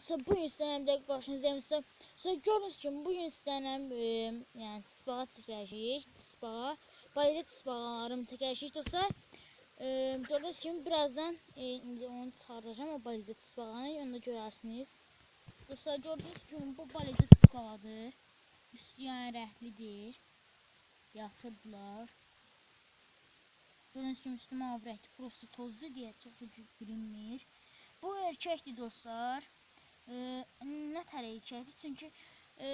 Sonra bugün sizlərlə qarşınızdayım. Sonra gördüyünüz kimi bugün sizlərlə e, yəni tisbağa çəkəcəyik. Tisbağa, balede tisbağalarımı çəkəcəyik dostlar. E, gördüyünüz kimi birazdan e, onu çıxaracağım o balede tisbağanı, onu da görərsiniz. Dostlar gördüyünüz kimi bu balede tisbağadır. Üstü yəni rəhlidir. Yatırdılar. Gördüyünüz kimi üstü mavi rəngli, prosto tozlu deyə çox bilinmir. Bu erkəkdir dostlar. Nə tər erkəkdir? Çünki e,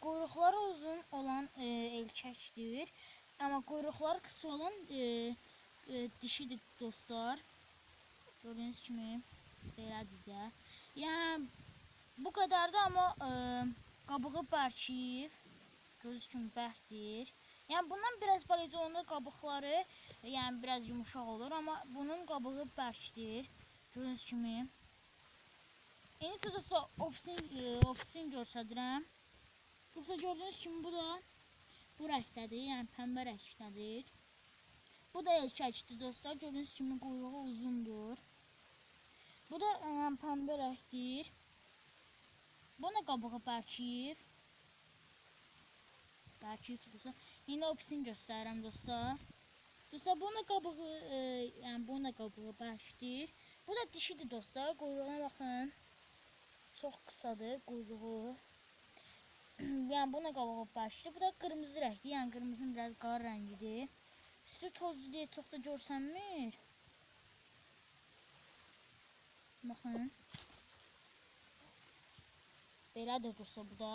quyruqları uzun olan e, erkəkdir. Amma quyruqları qısa olan e, dişidir dostlar. Gördüyünüz kimi belədir də. Yəni bu qədər də amma e, qabığı bərkiyib. Gördüyünüz kimi bərkdir. Yəni bundan biraz balaca onda qabıqları yəni biraz yumuşaq olur, amma bunun qabığı bərkdir. Gördüyünüz kimi. İndi dostlar ofisin, e, ofisin göstərirəm. Dostlar gördüyünüz kimi bu da bu rəngdədir, yəni pəmbə rəngdədir. Bu da erkəkdir dostlar. Gördüyünüz kimi quyruğu uzundur. Bu da e, pəmbə rəngdir. Bu da qabığı bərkiyib. Bərkiyib dostlar. İndi ofisin göstərirəm dostlar. Dostlar bunun qabığı, e, yəni bunun qabığı bərkdir. Bu da dişidir dostlar. Quyruğuna baxın. Çox qısadır quyruğu. yəni buna qabağa başlayır. Bu da qırmızı rəngli. Yəni qırmızının biraz qara rəngidir. Üstü tozlu deyə çox da görsənmir. Baxın. Belədir dostlar bu da.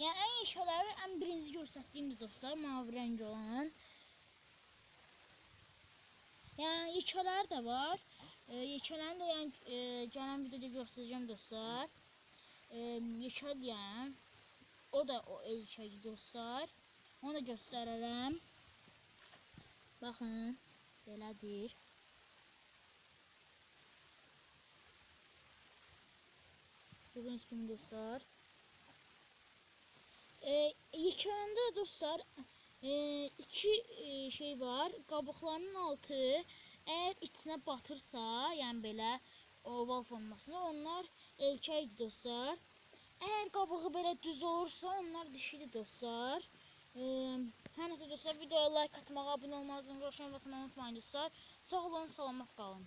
Yəni ən yeşələri ən birinci göstərdiyimdir dostlar. Mavi rəng olan. Yəni yeşələr də var. E, yekələrini də yəni e, gələn videoda göstərəcəm dostlar. E. O da o erkək dostlar. Onu da göstərərəm. Baxın, belədir. Gördüyünüz kimi dostlar. E, yekələndə dostlar e, iki e, şey var. Qabıqlarının altı eğer içine batırsa, yəni belə oval formasında onlar erkəkdir dostlar. Eğer qabığı belə düz olursa, onlar dişidir dostlar. Ee, hər nəsə dostlar, videoya like atmağı, abunə olmağı, zəngə basmağı unutmayın dostlar. Sağ olun, salamat qalın.